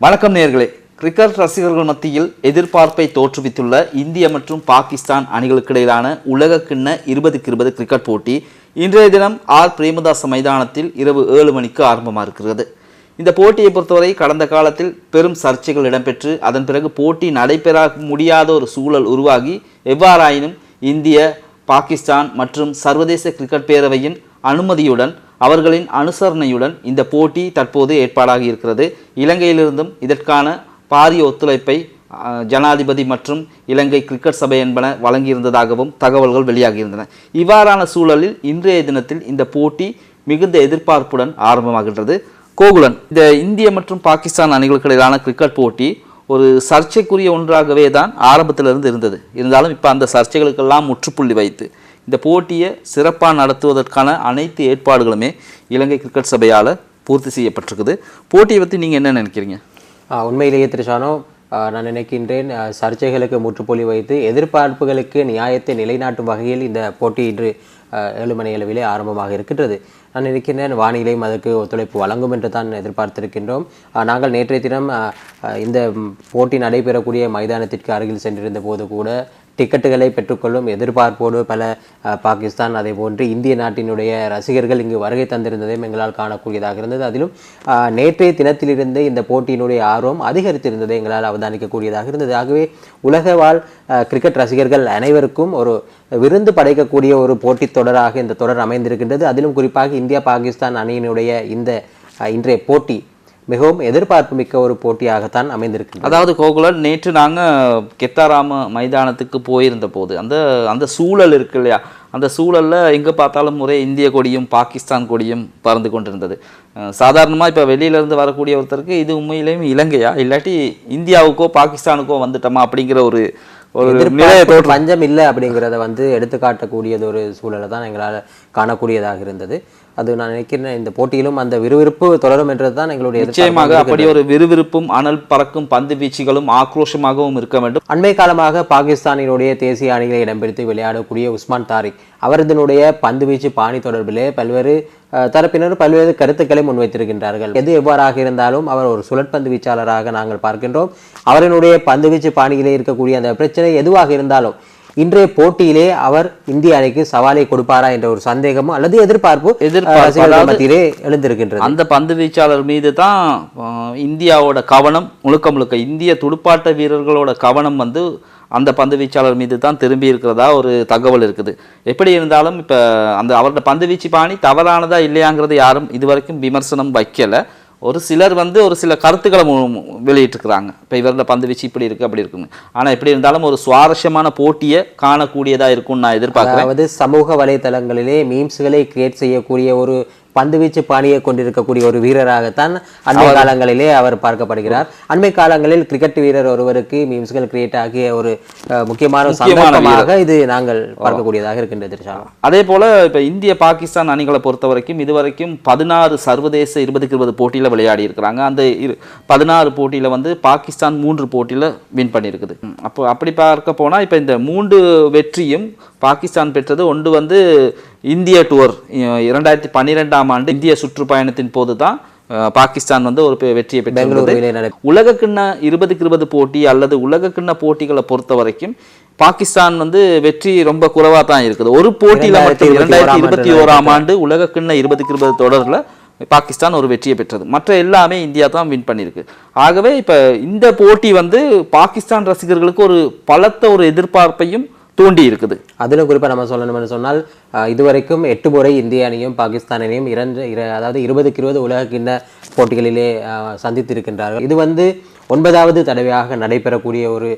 வணக்கம் நேயர்களே கிரிக்கெட் ரசிகர்கள் மத்தியில் எதிர்பார்ப்பை தோற்றுவித்துள்ள இந்திய மற்றும் பாகிஸ்தான் அணிகளுக்கிடையிலான உலக கிண்ண இருபதுக்கு இருபது கிரிக்கெட் போட்டி இன்றைய தினம் ஆர் பிரேமதாச மைதானத்தில் இரவு ஏழு மணிக்கு ஆரம்பமாக இருக்கிறது. இந்த போட்டியை பொறுத்தவரை கடந்த காலத்தில் பெரும் சர்ச்சைகள் இடம்பெற்று அதன் பிறகு போட்டி நடைபெற முடியாத ஒரு சூழல் உருவாகி எவ்வாறாயினும் இந்திய பாகிஸ்தான் மற்றும் சர்வதேச கிரிக்கெட் பேரவையின் அனுமதியுடன் அவர்களின் அனுசரணையுடன் இந்த போட்டி தற்போது ஏற்பாடாகி இருக்கிறது. இலங்கையிலிருந்தும் இதற்கான பாரிய ஒத்துழைப்பை ஜனாதிபதி மற்றும் இலங்கை கிரிக்கெட் சபை என்பன வழங்கியிருந்ததாகவும் தகவல்கள் வெளியாகியிருந்தன. இவ்வாறான சூழலில் இன்றைய தினத்தில் இந்த போட்டி மிகுந்த எதிர்பார்ப்புடன் ஆரம்பமாகின்றது. கோகுலன் இந்த இந்திய மற்றும் பாகிஸ்தான் அணிகளுக்கு இடையிலான கிரிக்கெட் போட்டி ஒரு சர்ச்சைக்குரிய ஒன்றாகவே தான் ஆரம்பத்திலிருந்து இருந்தது. இருந்தாலும் இப்போ அந்த சர்ச்சைகளுக்கெல்லாம் முற்றுப்புள்ளி வைத்து இந்த போட்டியை சிறப்பாக நடத்துவதற்கான அனைத்து ஏற்பாடுகளுமே இலங்கை கிரிக்கெட் சபையால் பூர்த்தி செய்யப்பட்டிருக்குது. போட்டியை பற்றி நீங்கள் என்ன நினைக்கிறீங்க? உண்மையிலேயே திருஷானோ நான் நினைக்கின்றேன் சர்ச்சைகளுக்கு முற்றுப்புள்ளி வைத்து எதிர்பார்ப்புகளுக்கு நியாயத்தை நிலைநாட்டும் வகையில் இந்த போட்டி இன்று ஏழு மணி அளவிலே ஆரம்பமாக இருக்கின்றது. நான் நினைக்கின்றேன் வானிலையும் அதற்கு ஒத்துழைப்பு வழங்கும் என்று தான் எதிர்பார்த்திருக்கின்றோம். நாங்கள் நேற்றைய தினம் இந்த போட்டி நடைபெறக்கூடிய மைதானத்திற்கு அருகில் சென்றிருந்த போது கூட டிக்கெட்டுகளை பெற்றுக்கொள்ளும் எதிர்பார்ப்போடு பல பாகிஸ்தான் அதே போன்று இந்திய நாட்டினுடைய ரசிகர்கள் இங்கு வருகை தந்திருந்ததையும் எங்களால் காணக்கூடியதாக இருந்தது. அதிலும் நேற்றைய தினத்திலிருந்தே இந்த போட்டியினுடைய ஆர்வம் அதிகரித்திருந்ததை எங்களால் அவதானிக்கக்கூடியதாக இருந்தது. ஆகவே உலக வாழ் கிரிக்கெட் ரசிகர்கள் அனைவருக்கும் ஒரு விருந்து படைக்கக்கூடிய ஒரு போட்டித் தொடராக இந்த தொடர் அமைந்திருக்கின்றது. அதிலும் குறிப்பாக இந்தியா பாகிஸ்தான் அணியினுடைய இந்த இன்றைய போட்டி மிகவும் எதிர்பார்ப்பு மிக்க ஒரு போட்டியாகத்தான் அமைந்திருக்கின்றது. அதாவது கோகுலன் நேற்று நாங்கள் கெத்தாராம மைதானத்துக்கு போயிருந்த போது அந்த அந்த சூழல் இருக்கு இல்லையா? அந்த சூழல்ல எங்கே பார்த்தாலும் ஒரே இந்திய கொடியும் பாகிஸ்தான் கொடியும் பறந்து கொண்டிருந்தது. சாதாரணமாக இப்போ வெளியிலேருந்து வரக்கூடிய ஒருத்தருக்கு இது உண்மையிலேயும் இலங்கையா? இல்லாட்டி இந்தியாவுக்கோ பாகிஸ்தானுக்கோ வந்துட்டோமா அப்படிங்கிற ஒரு ஒரு பஞ்சம் இல்லை அப்படிங்கிறத வந்து எடுத்து காட்டக்கூடியது ஒரு சூழலை தான் எங்களால் காணக்கூடியதாக இருந்தது. அது நான் நினைக்கிறேன் இந்த போட்டியிலும் அந்த விறுவிறுப்பு தொடரும் என்றது தான் எங்களுடைய நிச்சயமாக அப்படி ஒரு விறுவிறுப்பும் அனல் பறக்கும் பந்து வீச்சுகளும் ஆக்ரோஷமாகவும் இருக்க வேண்டும். அண்மை காலமாக பாகிஸ்தானினுடைய தேசிய அணிகளை இடம்பெடுத்து விளையாடக்கூடிய உஸ்மான் தாரிக் அவரதனுடைய பந்துவீச்சு பாணி தொடர்பிலே பல்வேறு தரப்பினர் பல்வேறு கருத்துக்களை முன்வைத்திருக்கின்றார்கள். எது எவ்வாறாக இருந்தாலும் அவர் ஒரு சுழற்பந்து வீச்சாளராக நாங்கள் பார்க்கின்றோம். அவரினுடைய பந்துவீச்சு பாணியிலே இருக்கக்கூடிய அந்த பிரச்சனை எதுவாக இருந்தாலும் இன்றைய போட்டியிலே அவர் இந்திய அணிக்கு சவாலை கொடுப்பாரா என்ற ஒரு சந்தேகமும் அல்லது எதிர்பார்ப்பு எதிர்பார்ப்பு, அஹ், ரசிகர்கள் அதாவது- மத்தியிலே எழுந்திருக்கின்றது. அந்த பந்து வீச்சாளர் மீது தான் இந்தியாவோட கவனம் முழுக்க முழுக்க இந்திய துடுப்பாட்ட வீரர்களோட கவனம் வந்து அந்த பந்து வீச்சாளர் மீது தான் திரும்பி இருக்கிறதா ஒரு தகவல் இருக்குது. எப்படி இருந்தாலும் இப்போ அந்த அவரோட பந்து வீச்சு பாணி தவறானதா இல்லையாங்கிறது யாரும் இதுவரைக்கும் விமர்சனம் வைக்கல. ஒரு சிலர் வந்து ஒரு சில கருத்துக்களை மு- வெளியிட்டிருக்கிறாங்க. இப்போ இவரில் பந்து வீச்சு இப்படி இருக்கு அப்படி இருக்குங்க ஆனால் எப்படி இருந்தாலும் ஒரு சுவாரஸ்யமான போட்டியை காணக்கூடியதா இருக்கும்னு நான் எதிர்பார்க்குறேன். அதாவது சமூக வலைதளங்களிலே மீம்ஸ்களை கிரியேட் செய்யக்கூடிய ஒரு பந்துவீச்சு பாணியை கொண்டிருக்கக்கூடிய ஒரு வீரராகத்தான் அண்மை காலங்களிலே அவர் பார்க்கப்படுகிறார். அண்மை காலங்களில் கிரிக்கெட் வீரர் ஒருவருக்கு மீம்ஸ்கள் கிரியேட் ஆகிய ஒரு முக்கியமான சந்தர்ப்பமாக இது நாங்கள் பார்க்கக்கூடியதாக இருக்கின்றது அதே போல இப்போ இந்திய பாகிஸ்தான் அணிகளை பொறுத்த வரைக்கும் இதுவரைக்கும் பதினாறு சர்வதேச இருபதுக்கு இருபது போட்டியில் விளையாடி இருக்கிறாங்க. அந்த இரு பதினாறு போட்டியில் வந்து பாகிஸ்தான் மூன்று போட்டியில் வின் பண்ணியிருக்குது. அப்போ அப்படி பார்க்க போனால் இப்போ இந்த மூன்று வெற்றியும் பாகிஸ்தான் பெற்றது ஒன்று வந்து இந்திய டூர். இரண்டாயிரத்தி பன்னிரெண்டாம் ஆண்டு இந்திய சுற்றுப்பயணத்தின் போது தான் பாகிஸ்தான் வந்து ஒரு வெற்றியை நட உலக கிண்ண இருபதுக்கு இருபது போட்டி அல்லது உலக கிண்ண போட்டிகளை பொறுத்த வரைக்கும் பாகிஸ்தான் வந்து வெற்றி ரொம்ப குறைவா தான் இருக்குது. ஒரு போட்டியில மட்டும் இரண்டாயிரத்தி இருபத்தி ஓராம் ஆண்டு உலக கிண்ண இருபதுக்கு இருபது தொடர்ல பாகிஸ்தான் ஒரு வெற்றியை பெற்றது. மற்ற எல்லாமே இந்தியா தான் வின் பண்ணியிருக்கு. ஆகவே இப்ப இந்த போட்டி வந்து பாகிஸ்தான் ரசிகர்களுக்கு ஒரு பலத்த ஒரு எதிர்பார்ப்பையும் தூண்டி இருக்குது. அதிலும் குறிப்பாக நம்ம சொல்லணும் என்று சொன்னால் இதுவரைக்கும் எட்டு முறை இந்திய அணியும் பாகிஸ்தான் அணியும் இரண்டு இர- அதாவது இருபதுக்கு இருபது உலக கிண்ண போட்டிகளிலே சந்தித்திருக்கின்றார்கள். இது வந்து ஒன்பதாவது தடவையாக நடைபெறக்கூடிய ஒரு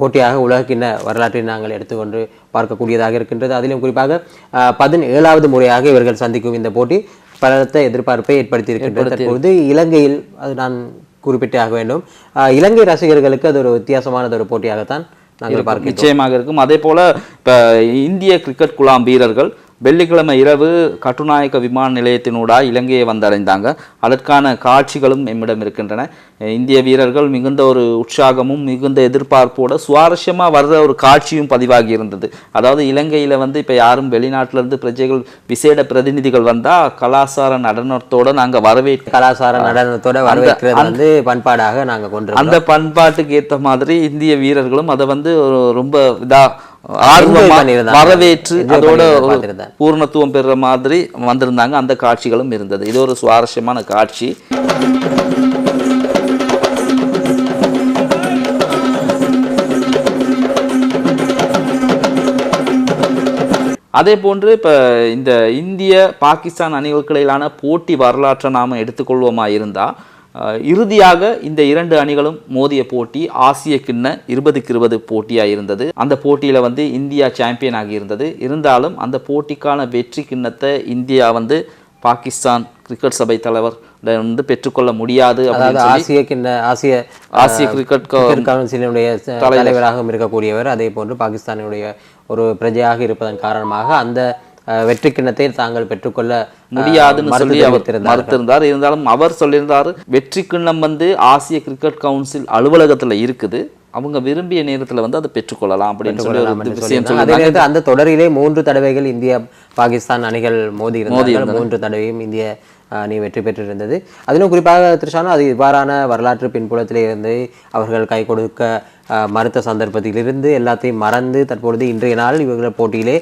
போட்டியாக உலக கிண்ண வரலாற்றை நாங்கள் எடுத்துக்கொண்டு பார்க்கக்கூடியதாக இருக்கின்றது. அதிலும் குறிப்பாக பதினேழாவது முறையாக இவர்கள் சந்திக்கும் இந்த போட்டி பலத்த எதிர்பார்ப்பை ஏற்படுத்தியிருக்கின்றது. தற்போது இலங்கையில் அது நான் குறிப்பிட்டே ஆக வேண்டும் இலங்கை ரசிகர்களுக்கு அது ஒரு வித்தியாசமானது ஒரு போட்டியாகத்தான் நிச்சயமாக இருக்கும். அதே போல இப்ப இந்திய கிரிக்கெட் குழாம் வீரர்கள் வெள்ளிக்கிழமை இரவு கட்டுநாயக்க விமான நிலையத்தினூடா இலங்கையை வந்தடைந்தாங்க. அதற்கான காட்சிகளும் எம்மிடம் இருக்கின்றன. இந்திய வீரர்கள் மிகுந்த ஒரு உற்சாகமும் மிகுந்த எதிர்பார்ப்போட சுவாரஸ்யமா வர்ற ஒரு காட்சியும் பதிவாகி இருந்தது. அதாவது இலங்கையில வந்து இப்ப யாரும் வெளிநாட்டுல இருந்து பிரஜைகள் விசேட பிரதிநிதிகள் வந்தா கலாசார நடனத்தோட நாங்க வரவேற்க கலாச்சார நடனத்தோட வரவேற்கிறது வந்து பண்பாடாக நாங்க கொண்டு அந்த பண்பாட்டுக்கு ஏத்த மாதிரி இந்திய வீரர்களும் அதை வந்து ரொம்ப இதா ஆர்வமா பண்ணியிருந்தாங்க. வரவேற்று அதோட. பூர்ணத்துவம் பெறுற மாதிரி வந்திருந்தாங்க. அந்த காட்சிகளும் இருந்தது. இது ஒரு சுவாரஸ்யமான காட்சி. அதே போன்று இப்போ இந்த இந்திய பாகிஸ்தான் அணிகளுக்கு இடையிலான போட்டி வரலாற்றை நாம் எடுத்துக்கொள்வோமா இருந்தால் இறுதியாக இந்த இரண்டு அணிகளும் மோதிய போட்டி ஆசிய கிண்ண இருபதுக்கு இருபது போட்டியாக இருந்தது. அந்த போட்டியில் வந்து இந்தியா சாம்பியன் ஆகி இருந்தது. இருந்தாலும் அந்த போட்டிக்கான வெற்றி கிண்ணத்தை இந்தியா வந்து பாகிஸ்தான் கிரிக்கெட் சபை தலைவர் வந்து பெற்றுக்கொள்ள முடியாது ஆசிய கிண்ண ஆசிய ஆசிய கிரிக்கெட் கவுன்சிலினுடைய தலைவராகவும் இருக்கக்கூடியவர். அதே போன்று பாகிஸ்தானினுடைய ஒரு பிரஜையாக இருப்பதன் காரணமாக அந்த வெற்றி கிண்ணத்தை தாங்கள் பெற்றுக்கொள்ள முடியாதுன்னு சொல்லி அவர். மறுத்திருந்தார். இருந்தாலும் அவர் சொல்லியிருந்தாரு வெற்றி கிண்ணம் வந்து ஆசிய கிரிக்கெட் கவுன்சில் அலுவலகத்துல இருக்குது. அவங்க விரும்பிய நேரத்துல வந்து அதை பெற்றுக்கொள்ளலாம் அப்படின்னு சொல்லி ஒரு விஷயம். அதே நேரத்தில் அந்த தொடரிலே மூன்று தடவைகள் இந்தியா பாகிஸ்தான் அணிகள் மோதி இருந்தார்கள் மூன்று தடவையும் இந்திய அணி வெற்றி பெற்றிருந்தது. அதிலும் குறிப்பாக திருஷானு அது இவ்வாறான வரலாற்று பின்புலத்திலே இருந்து அவர்கள் கை கொடுக்க மறுத்த சந்தர்ப்பத்திலிருந்து எல்லாத்தையும் மறந்து தற்பொழுது இன்றைய நாள் இவர்கள் போட்டியிலே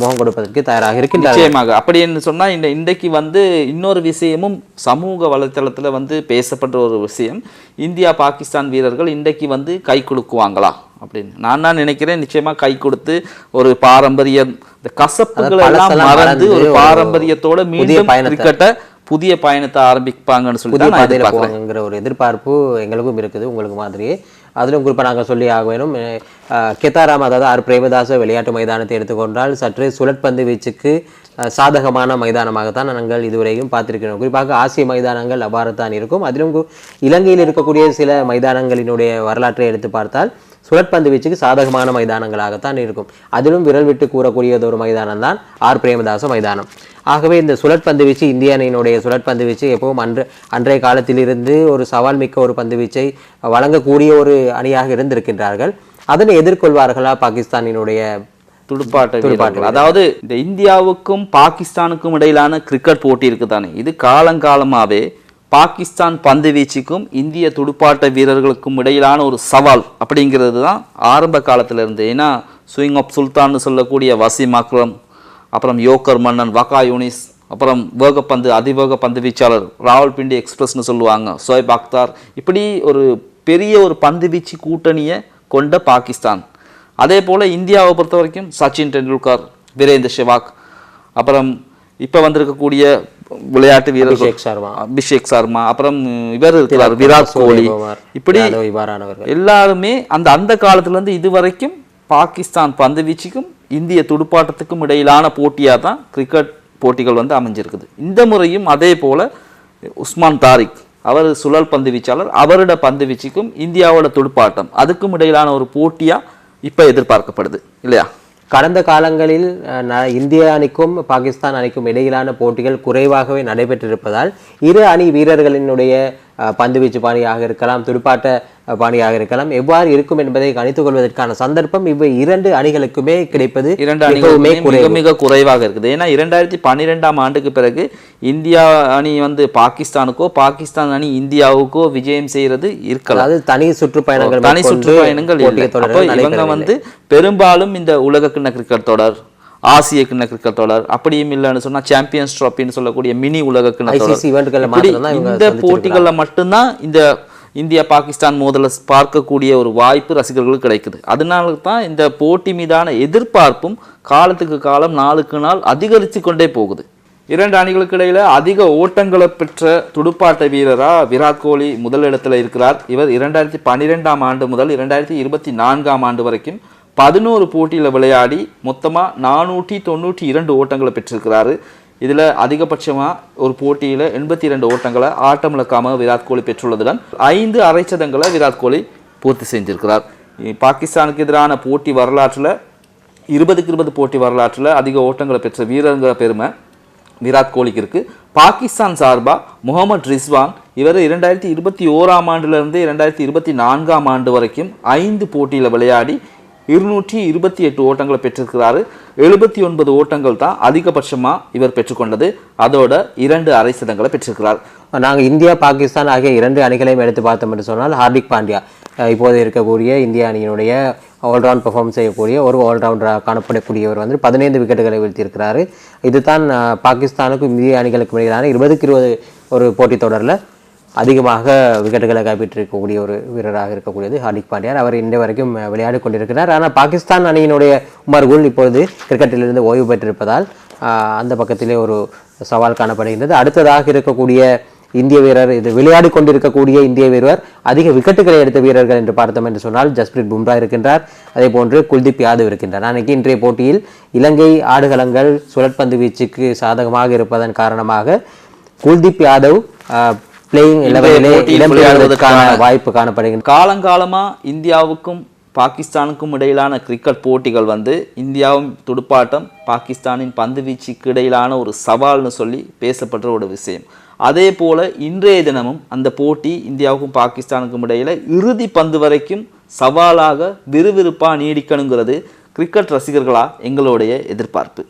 முகம் கொடுப்பதற்கு தயாராக இருக்கின்றார்கள். நிச்சயமாக. அப்படின்னு சொன்னா இந்த இன்றைக்கு வந்து இன்னொரு விஷயமும் சமூக வலைத்தளத்துல வந்து பேசப்பட்ட ஒரு விஷயம். இந்தியா பாகிஸ்தான் வீரர்கள் இன்றைக்கு வந்து கை கொடுக்குவாங்களா அப்படின்னு. நான் தான் நினைக்கிறேன் நிச்சயமா கை கொடுத்து ஒரு பாரம்பரியம் இந்த கசப்புகளை எல்லாம் மறந்து ஒரு பாரம்பரியத்தோட மீண்டும் கிரிக்கெட்டை புதிய பயணத்தை ஆரம்பிப்பாங்கன்னு சொல்லி ஒரு எதிர்பார்ப்பு எங்களுக்கும் இருக்குது. உங்களுக்கு மாதிரியே அதிலும் குறிப்பாக நாங்கள் சொல்லி ஆக வேணும் அஹ், கெத்தாராம் அதாவது ஆர். பிரேமதாச விளையாட்டு மைதானத்தை எடுத்துக்கொண்டால் சற்று சுழற்பந்து வீச்சுக்கு சாதகமான மைதானமாகத்தான் நாங்கள் இதுவரையும் பார்த்துருக்கிறோம். குறிப்பாக ஆசிய மைதானங்கள் அவ்வாறு தான் இருக்கும். அதிலும் கு- இலங்கையில் இருக்கக்கூடிய சில மைதானங்களினுடைய வரலாற்றை எடுத்து பார்த்தால் சுழற்பந்து வீச்சுக்கு சாதகமான மைதானங்களாகத்தான் இருக்கும். அதிலும் விரல் விட்டு கூறக்கூடியது ஒரு மைதானம் தான் ஆர். பிரேமதாச மைதானம். ஆகவே இந்த சுழற்பந்து வீச்சு இந்திய அணியினுடைய சுழற்பந்து வீச்சு எப்பவும் அன்று அன்றைய காலத்திலிருந்து ஒரு சவால் மிக்க ஒரு பந்து வீச்சை வழங்கக்கூடிய ஒரு அணியாக இருந்திருக்கின்றார்கள். அதனை எதிர்கொள்வார்களா பாகிஸ்தானினுடைய துடுப்பாட்ட வீரர்கள்? அதாவது இந்த இந்தியாவுக்கும் பாகிஸ்தானுக்கும் இடையிலான கிரிக்கெட் போட்டி இருக்குதானே? இது காலங்காலமாவே பாகிஸ்தான் பந்து வீச்சுக்கும் இந்திய துடுப்பாட்ட வீரர்களுக்கும் இடையிலான ஒரு சவால் அப்படிங்கிறது தான் ஆரம்ப காலத்துல இருந்து ஏன்னா ஸ்விங் ஆஃப் சுல்தான்னு சொல்லக்கூடிய வசீம் அக்ரம் அப்புறம் யோக்கர் மன்னன் வகா யூனிஸ் அப்புறம் வேகப்பந்து அதிவேக பந்து வீச்சாளர் ராவல்பிண்டி எக்ஸ்பிரஸ்னு சொல்லுவாங்க சோயப் அக்தார். இப்படி ஒரு பெரிய ஒரு பந்து வீச்சு கூட்டணியை கொண்ட பாகிஸ்தான். அதே போல் இந்தியாவை பொறுத்த வரைக்கும் சச்சின் டெண்டுல்கர் வீரேந்தர் செவாக் அப்புறம் இப்போ வந்திருக்கக்கூடிய விளையாட்டு வீரர்கள் அபிஷேக் சர்மா. அபிஷேக் சர்மா அப்புறம் இவர் இருக்கிறார் விராட் கோலி. இப்படி எல்லாருமே அந்த அந்த காலத்துல இருந்து இது வரைக்கும் பாகிஸ்தான் பந்து வீச்சுக்கும் இந்திய துடுப்பாட்டத்துக்கும் இடையிலான போட்டியாக தான் கிரிக்கெட் போட்டிகள் வந்து அமைஞ்சிருக்குது. இந்த முறையும் அதே போல உஸ்மான் தாரிக் அவர் சுழல் பந்து வீச்சாளர் அவரோட பந்து வீச்சுக்கும் இந்தியாவோட துடுப்பாட்டம் அதுக்கும் இடையிலான ஒரு போட்டியா இப்ப எதிர்பார்க்கப்படுது இல்லையா? கடந்த காலங்களில் ந- இந்திய அணிக்கும் பாகிஸ்தான் அணிக்கும் இடையிலான போட்டிகள் குறைவாகவே நடைபெற்றிருப்பதால் இரு அணி வீரர்களினுடைய பந்துவீச்சு பாணியாக இருக்கலாம் துடுப்பாட்ட பாணியாக இருக்கலாம். எவ்வாறு இருக்கும் என்பதை கணித்துக் கொள்வதற்கான சந்தர்ப்பம் இவை இரண்டு அணிகளுக்குமே கிடைப்பது இரண்டு அணிகளுமே மிக மிக குறைவாக இருக்குது. ஏன்னா இரண்டாயிரத்தி பன்னிரெண்டாம் ஆண்டுக்கு பிறகு இந்தியா அணி வந்து பாகிஸ்தானுக்கோ பாகிஸ்தான் அணி இந்தியாவுக்கோ விஜயம் செய்யறது இருக்கலாம். அதாவது தனி சுற்றுப்பயணங்கள் தனி சுற்றுப்பயணங்கள் இவங்க. வந்து பெரும்பாலும் இந்த உலக கிண்ண கிரிக்கெட் தொடர் ஆசிய கிண்ண கிரிக்கெட் தொடர் அப்படியும் இல்லைன்னு சொன்னா சாம்பியன்ஸ் ட்ராபின்னு சொல்லக்கூடிய மினி உலக கிண்ண தொடர். இந்த போட்டிகள்ல மட்டும்தான் இந்த இந்தியா பாகிஸ்தான் மோதலை பார்க்கக்கூடிய ஒரு வாய்ப்பு ரசிகர்களுக்கு கிடைக்குது. அதனால தான் இந்த போட்டி மீதான எதிர்பார்ப்பும் காலத்துக்கு காலம் நாளுக்கு நாள் அதிகரித்து கொண்டே போகுது. இரண்டு அணிகளுக்கு இடையில் அதிக ஓட்டங்களை பெற்ற துடுப்பாட்ட வீரராக விராட் கோலி முதலிடத்தில் இருக்கிறார். இவர் இரண்டாயிரத்தி பன்னிரெண்டாம் ஆண்டு முதல் இரண்டாயிரத்தி இருபத்தி நான்காம் ஆண்டு வரைக்கும் பதினோரு போட்டியில் விளையாடி மொத்தமாக நானூற்றி தொண்ணூற்றி இரண்டு ஓட்டங்களை பெற்றிருக்கிறாரு. இதில் அதிகபட்சமாக ஒரு போட்டியில் எண்பத்தி இரண்டு ஓட்டங்களை ஆட்டமிழக்காம விராட் கோலி பெற்றுள்ளதுடன் ஐந்து அரைச்சதங்களை விராட் கோலி பூர்த்தி செஞ்சிருக்கிறார். பாகிஸ்தானுக்கு எதிரான போட்டி வரலாற்றில் இருபதுக்கு இருபது போட்டி வரலாற்றில் அதிக ஓட்டங்களை பெற்ற வீரருங்கிற பெருமை விராட் கோலிக்கு இருக்குது பாகிஸ்தான் சார்பாக முகமது ரிஸ்வான் இவர் இரண்டாயிரத்தி இருபத்தி ஓராம் ஆண்டுலேருந்து இரண்டாயிரத்தி இருபத்தி நான்காம் ஆண்டு வரைக்கும் ஐந்து போட்டியில் விளையாடி இருநூற்றி இருபத்தி எட்டு ஓட்டங்களை பெற்றிருக்கிறாரு. எழுபத்தி ஒன்பது ஓட்டங்கள் தான் அதிகபட்சமாக இவர் பெற்றுக்கொண்டது. அதோட இரண்டு அரை சதங்களை பெற்றிருக்கிறார். நாங்கள் இந்தியா பாகிஸ்தான் ஆகிய இரண்டு அணிகளையும் எடுத்து பார்த்தோம் என்று சொன்னால் ஹார்திக் பாண்டியா இப்போது இருக்கக்கூடிய இந்திய அணியினுடைய ஆல்ரவுண்ட் பெர்ஃபார்ம் செய்யக்கூடிய ஒரு ஆல்ரவுண்டராக காணப்படக்கூடியவர் வந்து பதினைந்து விக்கெட்டுகளை வீழ்த்தியிருக்கிறாரு. இதுதான் பாகிஸ்தானுக்கும் இந்திய அணிகளுக்கும் இடையிலான இருபதுக்கு இருபது ஒரு போட்டித் தொடரில் அதிகமாக விக்கெட்டுகளை கைப்பற்றிருக்கக்கூடிய ஒரு வீரராக இருக்கக்கூடியது ஹார்திக் பாண்டியார் அவர் இன்று வரைக்கும் விளையாடி கொண்டிருக்கிறார். ஆனால் பாகிஸ்தான் அணியினுடைய உமர் குல் இப்பொழுது கிரிக்கெட்டிலிருந்து ஓய்வு பெற்றிருப்பதால் அந்த பக்கத்திலே ஒரு சவால் காணப்படுகின்றது. அடுத்ததாக இருக்கக்கூடிய இந்திய வீரர் இது விளையாடி கொண்டிருக்கக்கூடிய இந்திய வீரர் அதிக விக்கெட்டுகளை எடுத்த வீரர்கள் என்று பார்த்தோம் என்று சொன்னால் ஜஸ்பிரீத் பும்ரா இருக்கின்றார். அதே போன்று குல்தீப் யாதவ் இருக்கின்றார். அன்றைக்கு இன்றைய போட்டியில் இலங்கை ஆடுகளங்கள் சுழற்பந்து வீச்சுக்கு சாதகமாக இருப்பதன் காரணமாக குல்தீப் யாதவ் பிளேயிங் போட்டியில் இடம்பெறுவதற்கான வாய்ப்பு காணப்படுகின்றது காலங்காலமா இந்தியாவுக்கும் பாகிஸ்தானுக்கும் இடையிலான கிரிக்கெட் போட்டிகள் வந்து இந்தியாவும் துடுப்பாட்டம் பாகிஸ்தானின் பந்து வீச்சுக்கு இடையிலான ஒரு சவால்னு சொல்லி பேசப்படுற ஒரு விஷயம். அதே போல இன்றைய தினமும் அந்த போட்டி இந்தியாவுக்கும் பாகிஸ்தானுக்கும் இடையில இறுதி பந்து வரைக்கும் சவாலாக விறுவிறுப்பா நீடிக்கணுங்கிறது கிரிக்கெட் ரசிகர்களா எங்களுடைய எதிர்பார்ப்பு.